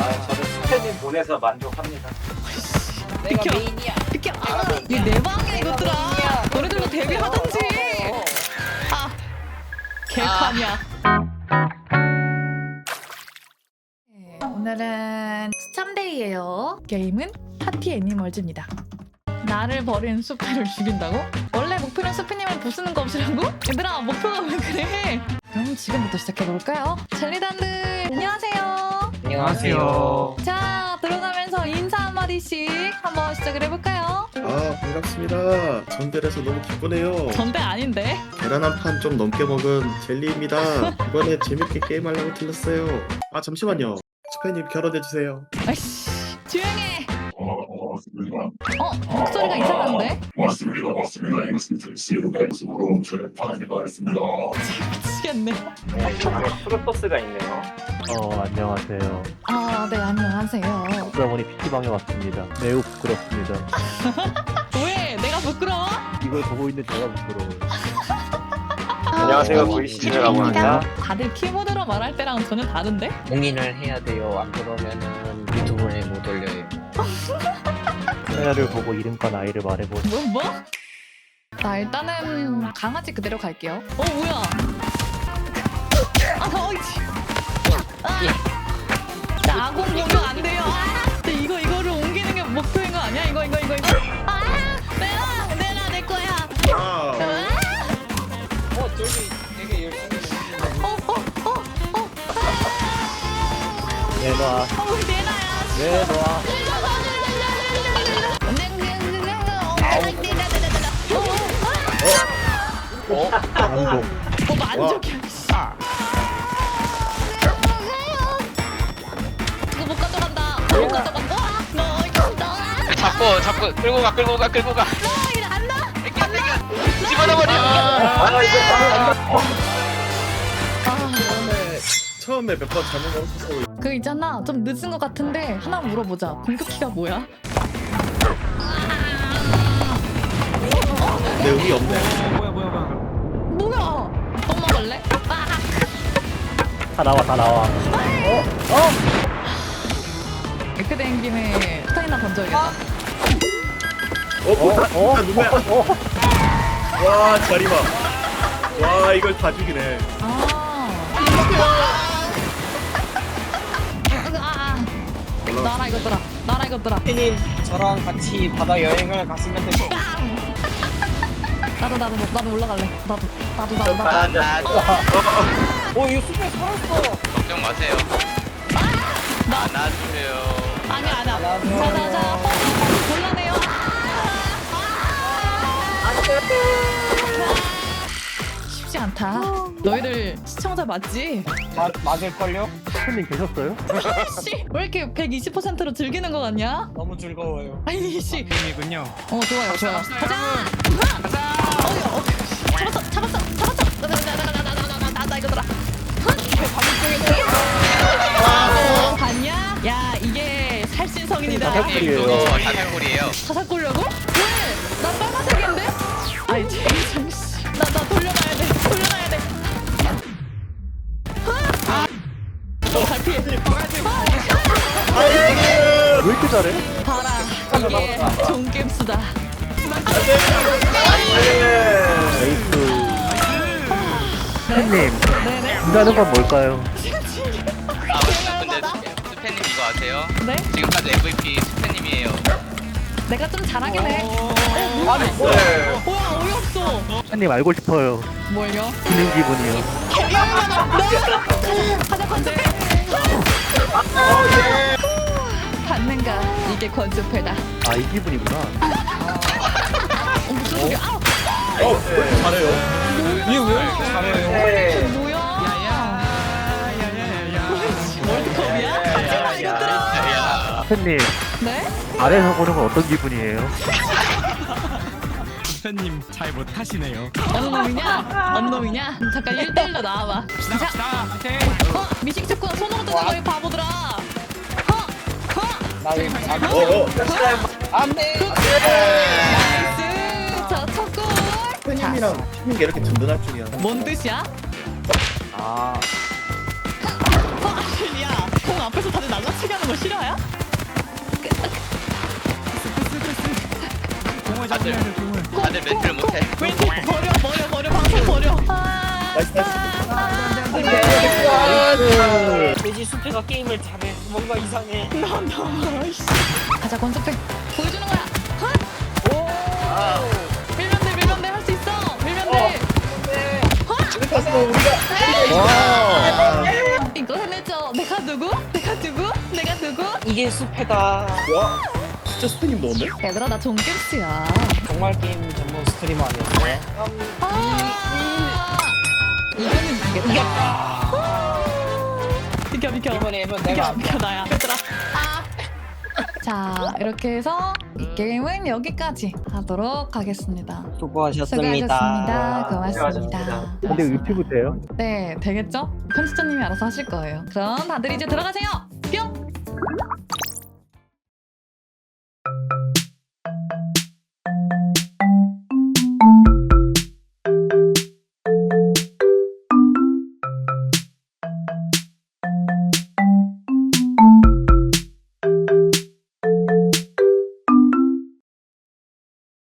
아, 저는 스페님 보내서 만족합니다. 내가 비켜. 메인이야. 비켜. 아, 이게 내 방이야 이것들아. 너네들도 데뷔하던지. 아, 개판이야. 네, 오늘은 추첨데이예요. 게임은 파티 애니멀즈입니다. 나를 버린 수피를 죽인다고? 원래 목표는 수피님을 부수는 것이라고? 얘들아 목표가 왜 그래? 그럼 지금부터 시작해볼까요? 젤리단들 안녕하세요. 안녕하세요. 자 들어가면서 인사 한마디씩 한번 시작을 해볼까요? 아 반갑습니다. 전달해서 너무 기쁘네요. 전대 아닌데? 계란 한 판 좀 넘게 먹은 젤리입니다. 이번에 재밌게 게임하려고 들렀어요. 아 잠시만요. 스페님 결혼해 주세요. 아이씨 조용해. 어. 어 목소리가 이상한데? 맞습니다. 맞습니다. 이것은 방송으로 저의 반응이 나왔습니다. 미치겠네. 프로토스가 있네요. 어 안녕하세요. 아 네 안녕하세요. 브라보니 PC방에 왔습니다. 매우 부끄럽습니다. 왜 내가 부끄러워? 이걸 보고 있는 제가 부끄러워요. 안녕하세요, VC라고 합니다. 다들 키보드로 말할 때랑 전혀 다른데? 공인을 해야 돼요. 안 그러면은 유튜브에 못 올려요. 카메라를 보고 이름과 나이를 말해보세요. 뭐 뭐? 나 일단은 강아지 그대로 갈게요. 어 뭐야? 아 어이치. 아, 나 아공 보면 안 돼요. 아, 근데 이거 이거를 옮기는 게 목표인 거 아니야? 이거 이거 이거 이거. 아 내가 내가 내 거야. 아 아, 어, 저기 되게 열심히 어, 어, 어, 어, 내놔. 어, 우리 내놔야. 내놔. 어, 만족이야. 이거 못 가져간다. 못 가져간다. 너 이거 너. 잡고 잡고 끌고 가 끌고 가 끌고 가 너 이거 안 나? 땡겨 집어넣어버려 아, 이거 아, 처음에 처음에 몇 번 잘못 걸었어서 그 있잖아. 좀 늦은 것 같은데 하나 물어보자. 공격키가 뭐야? 내 의미 없네. 다 나와 다 나와. 이렇게 된 김에 스타이나 던져야겠다. 어 뭐야? 어? 아, 누구야? 어? 와 자리마. 와 이걸 다 죽이네. 아. 아. 나라 이것들아. 나라 이것들아. 님 저랑 같이 바다 여행을 갔으면 되고. 나도 나도 나도 올라갈래. 나도 나도 나도 나도. 아, 나, 어, 이거 숲에 살았어. 걱정 마세요 안아주세요 아니야 아니야. 나도. 자자자. 어, 곤란해요. 쉽지 않다. 너희들 시청자 맞지? 마, 맞을걸요? 스님 계셨어요? 씨, 왜 이렇게 120%로 즐기는 거 같냐? 너무 즐거워요. 아니 씨. 이군요 어 좋아요 좋아요. 가자. 가자. 살신성인이다. 사살골이에요. 이거 사살골이에요 사살 꼴려고? 왜? 나 빨간색인데? 아이 제이슨 씨. 나나 돌려놔야 돼. 돌려놔야 돼. 아. 어, 잘 피해. 왜 이렇게 잘해? 봐라. 이게 종겜수다. 에이스. 스님 네네. 준다는 건 뭘까요? 아 근데 스페님 이거 아세요? 네? 지금까지 MVP 스페님이에요 내가 좀 잘하긴 해. 아니, 뭐야 어이없어. 스님 알고 싶어요. 뭘요? 드는 기분이요. 하자 건조. 받는가 이게 건조패다. 아 이 기분이구나. 어, 무슨 소리야? 아우 어 잘해요. 이게 왜 이렇게 잘해요? 스님 네? 아래서 보는 건 어떤 기분이에요? 대표님 잘 못하시네요. 어느 놈이냐? 어느 놈이냐? 잠깐 1대1로 나와봐. 자! 어, 미식 축구는 손으로 뜨는 거이 바보들아. 허, 허, 나 왜, 아, 어 어. 안 돼! 나이스. 자, 첫 골. 스페님이랑 팀인 게 이렇게 든든할 줄이야. 뭔 뜻이야? 아 어, 야, 형 앞에서 다들 날라치게 하는 거 싫어요? 공을 잡아야 돼 공을. 다들 멘트를 못해. 왠지 버려 버려 버려 방송 버려. 나이스 나이스. 돼지 수표가 게임을 잘해. 뭔가 이상해. 가자 권수택 보여주는 거야. 헛! 밀면 돼 밀면 돼 할 수 있어. 밀면 돼. 이거 해내죠. 내가 누구? 내가 누구? 내가 누구? 이게. 와 진짜 스페님 넣었네? 얘들아 나 종길스야. 정말 게임 전문 스트리머 아니었어? 아 이거는 이겼다. 이겼다. 비켜 비켜. 이번에 비켜 내가 비켜 나야. 얘들아. 아. 자 이렇게 해서 이 게임은 여기까지 하도록 하겠습니다. 수고하셨습니다. 수고하셨습니다. 고맙습니다. 근데 유튜브 돼요? 네 되겠죠? 편집자님이 알아서 하실 거예요. 그럼 다들 이제 들어가세요. 뿅.